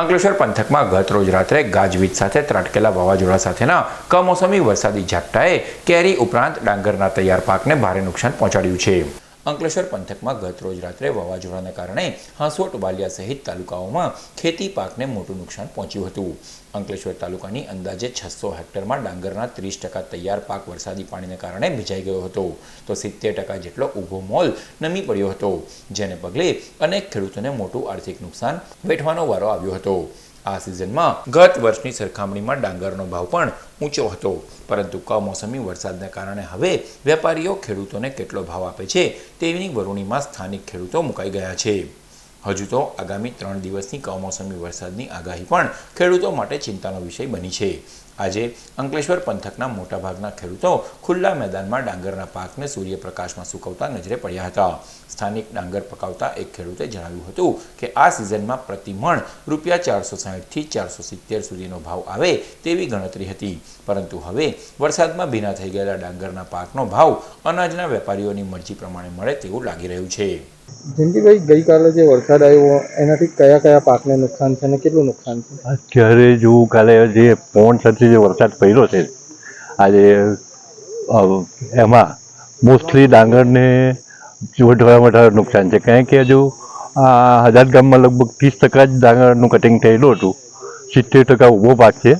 અંકલેશ્વર પંથકમાં ગત રોજ રાત્રે ગાજવીજ સાથે ત્રાટકેલા વાવાઝોડા સાથેના કમોસમી વરસાદી ઝાપટાએ કેરી ઉપરાંત ડાંગરના તૈયાર પાકને ભારે નુકસાન પહોંચાડ્યું છે. અંકલેશ્વર પંથકમાં ગત રોજ રાત્રે વાવાઝોડાના કારણે હાંસોટ વાલિયા સહિત તાલુકાઓમાં ખેતી પાકને મોટું નુકસાન પહોંચ્યું હતું. અંકલેશ્વર તાલુકાની અંદાજે છસો હેક્ટરમાં ડાંગરના ત્રીસ ટકા તૈયાર પાક વરસાદી પાણીને કારણે ભીજાઈ ગયો હતો. તો સિત્તેર ટકા જેટલો ઊભો મોલ નમી પડ્યો હતો, જેને પગલે અનેક ખેડૂતોને મોટું આર્થિક નુકસાન વેઠવાનો વારો આવ્યો હતો. આ સિઝનમાં ગત વર્ષની સરખામણીમાં ડાંગરનો ભાવ પણ ઊંચો હતો. પરંતુ કમોસમી વરસાદને કારણે હવે વેપારીઓ ખેડૂતોને કેટલો ભાવ આપે છે તેની વરુણીમાં સ્થાનિક ખેડૂતો મુકાઈ ગયા છે. હજુ તો આગામી ત્રણ દિવસની કમોસમી વરસાદની આગાહી પણ ખેડૂતો માટે ચિંતાનો વિષય બની છે. આજે અંકલેશ્વર પંથકના મોટાભાગના ખેડૂતો ખુલ્લા મેદાનમાં ડાંગરના પાકને સૂર્યપ્રકાશમાં સૂકવતા નજરે પડ્યા હતા. સ્થાનિક ડાંગર પકાવતા એક ખેડૂતે જણાવ્યું હતું કે આ સિઝનમાં પ્રતિ મણ રૂપિયા ચારસો સાહીઠથી ચારસો સિત્તેર સુધીનો ભાવ આવે તેવી ગણતરી હતી. પરંતુ હવે વરસાદમાં ભીના થઈ ગયેલા ડાંગરના પાકનો ભાવ અનાજના વેપારીઓની મરજી પ્રમાણે મળે તેવું લાગી રહ્યું છે. જયંતિભાઈ ગઈકાલે જે વરસાદ આવ્યો એનાથી કયા કયા પાકને નુકસાન છે અને કેટલું નુકસાન છે? અત્યારે જો કાલે જે પવન સાથે જે વરસાદ પડ્યો છે, આજે એમાં મોસ્ટલી ડાંગરને વધારે વધારે નુકસાન છે. કારણ કે હજુ, આ હજાર ગામમાં લગભગ ત્રીસ ટકા જ ડાંગરનું કટિંગ થયેલું હતું. સિત્તેર ટકા ઊભો પાક છે.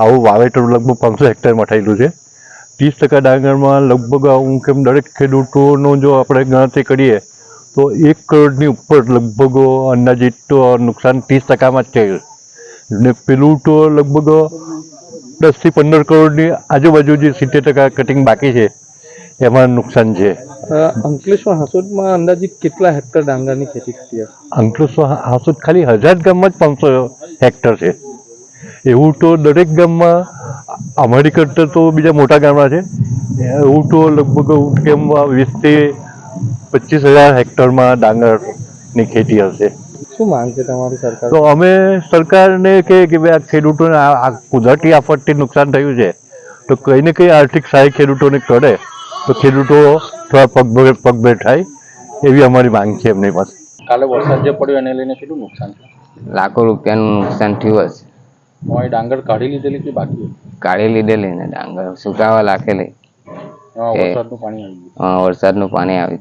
આવું વાવેતર લગભગ પાંચસો હેક્ટરમાં થયેલું છે. ત્રીસ ટકા ડાંગરમાં લગભગ હું કેમ દરેક ખેડૂતોનો જો આપણે ગણતરી કરીએ, તો એક કરોડની ઉપર લગભગ અંદાજિત નુકસાન ત્રીસ ટકામાં જ થયેલ. ને પેલું તો લગભગ દસથી પંદર કરોડની આજુબાજુ જે સિત્તેર ટકા કટિંગ બાકી છે એમાં નુકસાન છે. અંકલેશ્વર હાસોદમાં અંદાજિત કેટલા હેક્ટર ડાંગરની ખેતી થતી હશે? અંકલેશ્વર હાસોદ ખાલી હજાર ગામમાં જ પાંચસો હેક્ટર છે. એવું તો દરેક ગામમાં અમારી કરતાં તો બીજા મોટા ગામડા છે. એવું તો લગભગ કેમ વીસથી પચીસ હજાર હેક્ટરમાં ડાંગરની ખેતી હશે. શું માંગ છે તમારી સરકાર? તો અમે સરકારને કે કે ભાઈ આ ખેડૂતોને આ આ કુદરતી આફતથી નુકસાન થયું છે તો કંઈ ને કંઈ આર્થિક સહાય ખેડૂતોને કરે તો ખેડૂતો થોડા પગ પગભેર થાય એવી અમારી માંગ છે એમની પાસે. કાલે વરસાદ જે પડ્યો એને લઈને કેટલું નુકસાન થયું? લાખો રૂપિયાનું નુકસાન થયું હશે. તમારી ડાંગર કાઢી લીધેલી કે બાકી કાઢી લીધેલી ને ડાંગર સુકાવા લાખેલી. વરસાદનું પાણી આવી ગયું. અ, વરસાદનું પાણી આવ્યું